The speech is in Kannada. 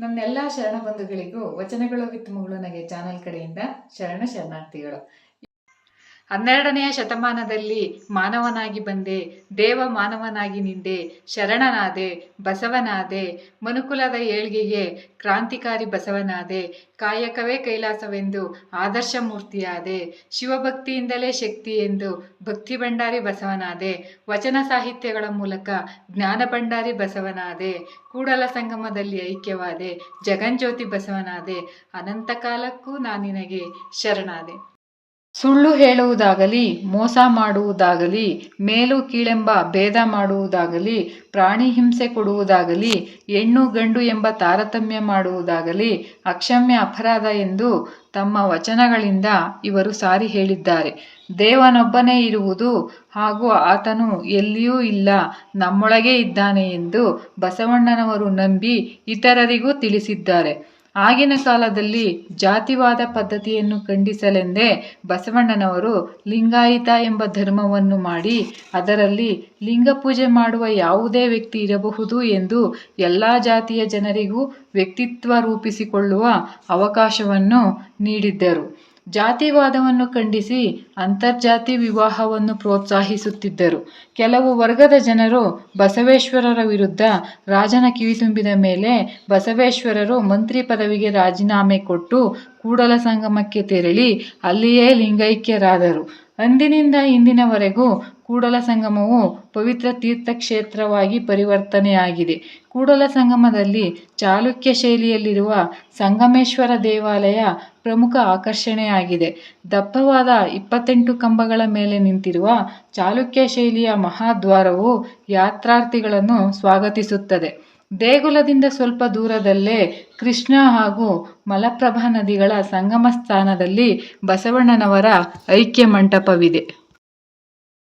ನನ್ನೆಲ್ಲ ಶರಣ ಬಂಧುಗಳಿಗೂ ವಚನಗಳು ವಿತ್ ಮುಗುಳುನಗೆ ಚಾನಲ್ ಕಡೆಯಿಂದ ಶರಣ ಶರಣಾರ್ಥಿಗಳು. ಹನ್ನೆರಡನೆಯ ಶತಮಾನದಲ್ಲಿ ಮಾನವನಾಗಿ ಬಂದೆ, ದೇವ ಮಾನವನಾಗಿ ನಿಂದೆ, ಶರಣನಾದೆ, ಬಸವನಾದೆ, ಮನುಕುಲದ ಏಳ್ಗೆಗೆ ಕ್ರಾಂತಿಕಾರಿ ಬಸವನಾದೆ, ಕಾಯಕವೇ ಕೈಲಾಸವೆಂದು ಆದರ್ಶ ಮೂರ್ತಿಯಾದೆ, ಶಿವಭಕ್ತಿಯಿಂದಲೇ ಶಕ್ತಿ ಎಂದು ಭಕ್ತಿ ಭಂಡಾರಿ ಬಸವನಾದೆ, ವಚನ ಸಾಹಿತ್ಯಗಳ ಮೂಲಕ ಜ್ಞಾನ ಭಂಡಾರಿ ಬಸವನಾದೆ, ಕೂಡಲ ಸಂಗಮದಲ್ಲಿ ಐಕ್ಯವಾದೆ ಜಗಂಜ್ಯೋತಿ ಬಸವನಾದೆ ಅನಂತ ಕಾಲಕ್ಕೂ ನಾನಿನಗೆ ಶರಣಾದೆ. ಸುಳ್ಳು ಹೇಳುವುದಾಗಲಿ, ಮೋಸ ಮಾಡುವುದಾಗಲಿ, ಮೇಲು ಕೀಳೆಂಬ ಭೇದ ಮಾಡುವುದಾಗಲಿ, ಪ್ರಾಣಿ ಹಿಂಸೆ ಕೊಡುವುದಾಗಲಿ, ಹೆಣ್ಣು ಗಂಡು ಎಂಬ ತಾರತಮ್ಯ ಮಾಡುವುದಾಗಲಿ, ಅಕ್ಷಮ್ಯ ಅಪರಾಧ ಎಂದು ತಮ್ಮ ವಚನಗಳಿಂದ ಇವರು ಸಾರಿ ಹೇಳಿದ್ದಾರೆ. ದೇವನೊಬ್ಬನೇ ಇರುವುದು ಹಾಗೂ ಆತನು ಎಲ್ಲಿಯೂ ಇಲ್ಲ, ನಮ್ಮೊಳಗೇ ಇದ್ದಾನೆ ಎಂದು ಬಸವಣ್ಣನವರು ನಂಬಿ ಇತರರಿಗೂ ತಿಳಿಸಿದ್ದಾರೆ. ಆಗಿನ ಕಾಲದಲ್ಲಿ ಜಾತಿವಾದ ಪದ್ಧತಿಯನ್ನು ಖಂಡಿಸಲೆಂದೇ ಬಸವಣ್ಣನವರು ಲಿಂಗಾಯಿತ ಎಂಬ ಧರ್ಮವನ್ನು ಮಾಡಿ, ಅದರಲ್ಲಿ ಲಿಂಗ ಪೂಜೆ ಮಾಡುವ ಯಾವುದೇ ವ್ಯಕ್ತಿ ಇರಬಹುದು ಎಂದು ಎಲ್ಲ ಜಾತಿಯ ಜನರಿಗೂ ವ್ಯಕ್ತಿತ್ವ ರೂಪಿಸಿಕೊಳ್ಳುವ ಅವಕಾಶವನ್ನು ನೀಡಿದ್ದರು. ಜಾತಿವಾದವನ್ನು ಖಂಡಿಸಿ ಅಂತರ್ಜಾತಿ ವಿವಾಹವನ್ನು ಪ್ರೋತ್ಸಾಹಿಸುತ್ತಿದ್ದರು. ಕೆಲವು ವರ್ಗದ ಜನರು ಬಸವೇಶ್ವರರ ವಿರುದ್ಧ ರಾಜನ ಕಿವಿತುಂಬಿದ ಮೇಲೆ ಬಸವೇಶ್ವರರು ಮಂತ್ರಿ ಪದವಿಗೆ ರಾಜೀನಾಮೆ ಕೊಟ್ಟು ಕೂಡಲ ಸಂಗಮಕ್ಕೆ ತೆರಳಿ ಅಲ್ಲಿಯೇ ಲಿಂಗೈಕ್ಯರಾದರು. ಅಂದಿನಿಂದ ಇಂದಿನವರೆಗೂ ಕೂಡಲ ಸಂಗಮವು ಪವಿತ್ರ ತೀರ್ಥಕ್ಷೇತ್ರವಾಗಿ ಪರಿವರ್ತನೆಯಾಗಿದೆ. ಕೂಡಲ ಸಂಗಮದಲ್ಲಿ ಚಾಲುಕ್ಯ ಶೈಲಿಯಲ್ಲಿರುವ ಸಂಗಮೇಶ್ವರ ದೇವಾಲಯ ಪ್ರಮುಖ ಆಕರ್ಷಣೆಯಾಗಿದೆ. ದಪ್ಪವಾದ ಇಪ್ಪತ್ತೆಂಟು ಕಂಬಗಳ ಮೇಲೆ ನಿಂತಿರುವ ಚಾಲುಕ್ಯ ಶೈಲಿಯ ಮಹಾದ್ವಾರವು ಯಾತ್ರಾರ್ಥಿಗಳನ್ನು ಸ್ವಾಗತಿಸುತ್ತದೆ. ದೇಗುಲದಿಂದ ಸ್ವಲ್ಪ ದೂರದಲ್ಲೇ ಕೃಷ್ಣ ಹಾಗೂ ಮಲಪ್ರಭಾ ನದಿಗಳ ಸಂಗಮ ಸ್ಥಾನದಲ್ಲಿ ಬಸವಣ್ಣನವರ ಐಕ್ಯ ಮಂಟಪವಿದೆ